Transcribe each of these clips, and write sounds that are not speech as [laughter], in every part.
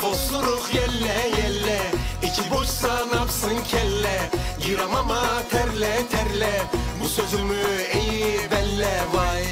Fosuruk yelle yelle İçi boşsa napsın kelle Giram ama terle terle Bu sözümü iyi belle vay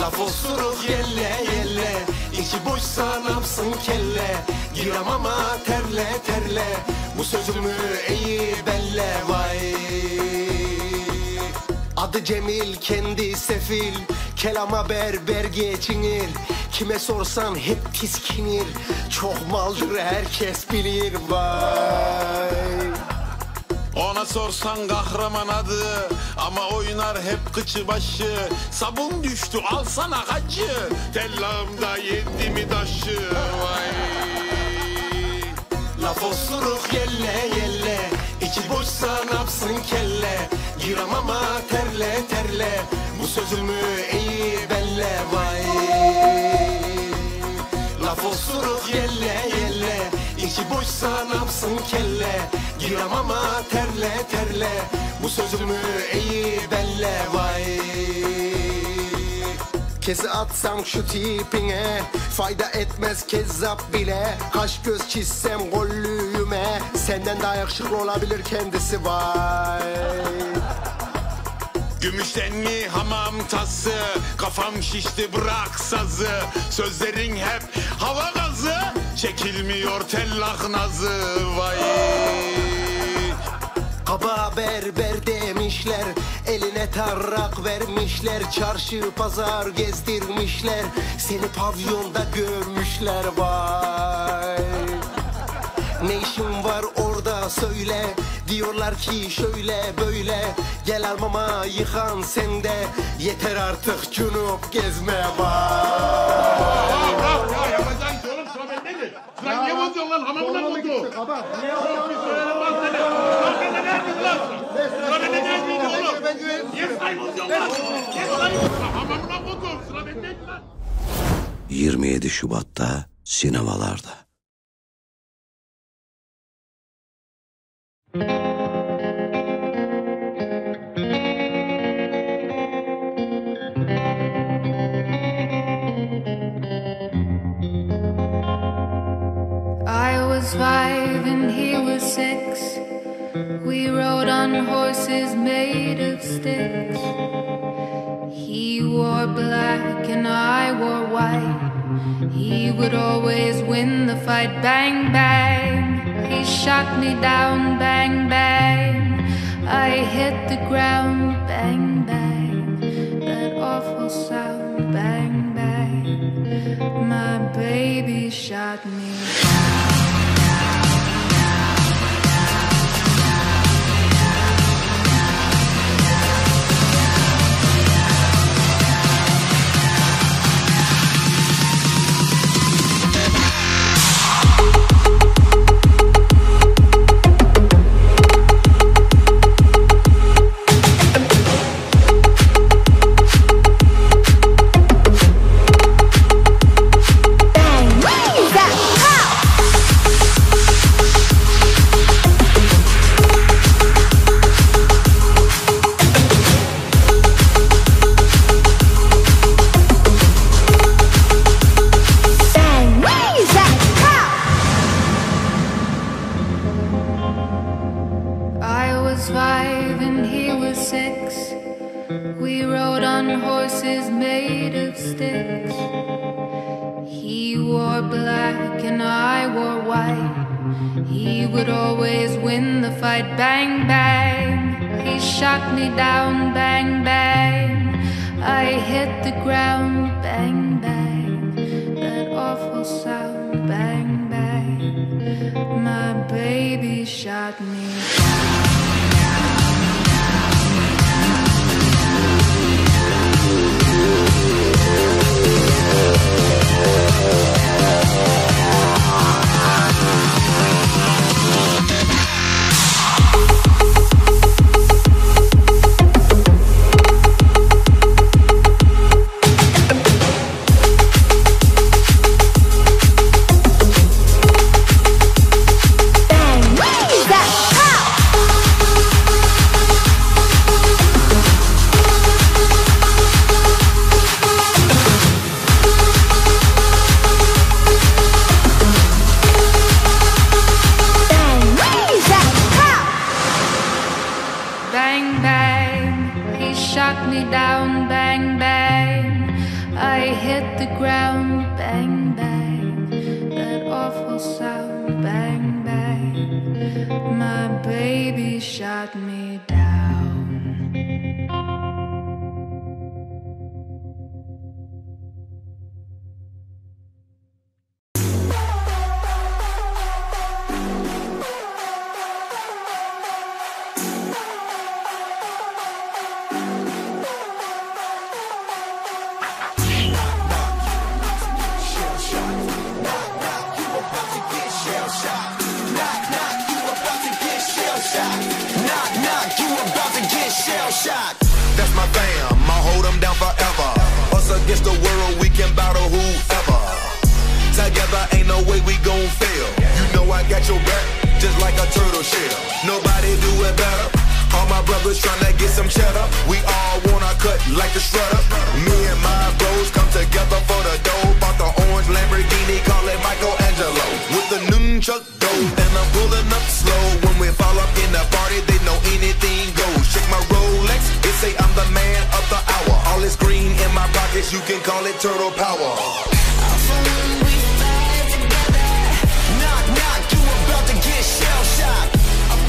La osuruk yelle yelle İçi boşsa napsın kelle Giram ama terle terle Bu sözümü iyi belle vay Adı Cemil kendi sefil Kelama berber geçinir Kime sorsan hep tiskinir Çok maldır herkes bilir vay ona sorsan kahraman adı Ama oynar hep kıçı başı Sabun düştü alsana kaçı Tellağımda yedi mi taşı Vay Laf osuruk yelle yelle İçi boşsa napsın kelle Giram ama terle terle Bu sözümü iyi belle vay Laf osuruk yelle yelle İçi boşsa napsın kelle Giram ama terle terle Bu sözümü iyi belle vay Kesi atsam şu tipine Fayda etmez kezzap bile Kaş göz çizsem gollüyüme Senden daha yakışıklı olabilir kendisi vay [laughs] Gümüştenli hamam tası Kafam şişti bırak sazı Sözlerin hep hava gazı Çekilmiyor tellak nazı vay Kaba berber demişler Eline tarrak vermişler Çarşı pazar gezdirmişler Seni pavyonda görmüşler vay Ne işin var orada söyle Diyorlar ki şöyle böyle Gel almama yıkan sende Yeter artık cunup gezme vay Ya yapacaksın oğlum sohbet nedir? Sen niye bozuyorsun lan hamamına bozuyorsun? Ne 27 Şubat'ta sinemalarda. I was five and he was six. We rode on horses made of sticks. He wore black and I wore white. He would always win the fight. Bang, bang. He shot me down. Bang, bang. I hit the ground. Bang, bang. That awful sound. Bang, bang. My baby shot me down. was five and he was six. We rode on horses made of sticks. He wore black and I wore white. He would always win the fight. Bang, bang. He shot me down. Bang, bang. I hit the ground. Bang, bang. That awful sound. Bang, bang. My baby shot me down. shot me down, bang, bang. I hit the ground, bang, bang. That awful sound, bang, bang. My baby shot me down. ain't no way we gon' fail. You know I got your back, just like a turtle shell. Nobody do it better. All my brothers tryna get some cheddar. We all wanna cut like the shredder. Me and my bros come together for the dough. Bought the orange Lamborghini, call it Michelangelo. With the noon chuck dough, and I'm pulling up slow. When we fall up in the party, they know anything goes. Check my Rolex, they say I'm the man of the hour. All this green in my pockets, you can call it turtle power.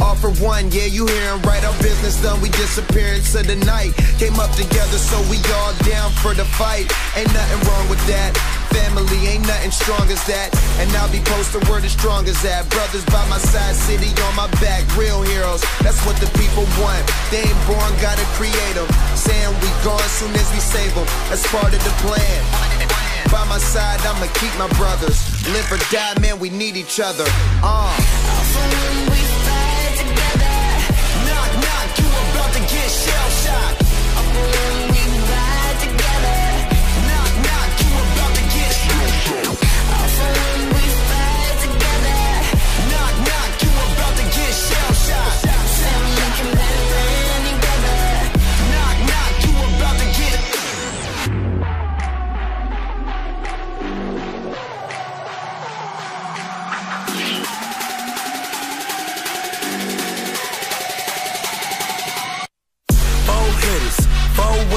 All for one, yeah, you hearin' right. Our business done, we disappearing into the night. Came up together, so we all down for the fight. Ain't nothing wrong with that. Family ain't nothing strong as that. And I'll be posted where the strong as that. Brothers by my side, city on my back. Real heroes, that's what the people want. They ain't born, gotta create them. Saying we gone soon as we save them. That's part of the plan. By my side, I'ma keep my brothers. Live or die, man, we need each other. Uh.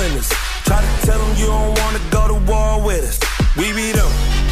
winners. Try to tell them you don't wanna go to war with us. We be them.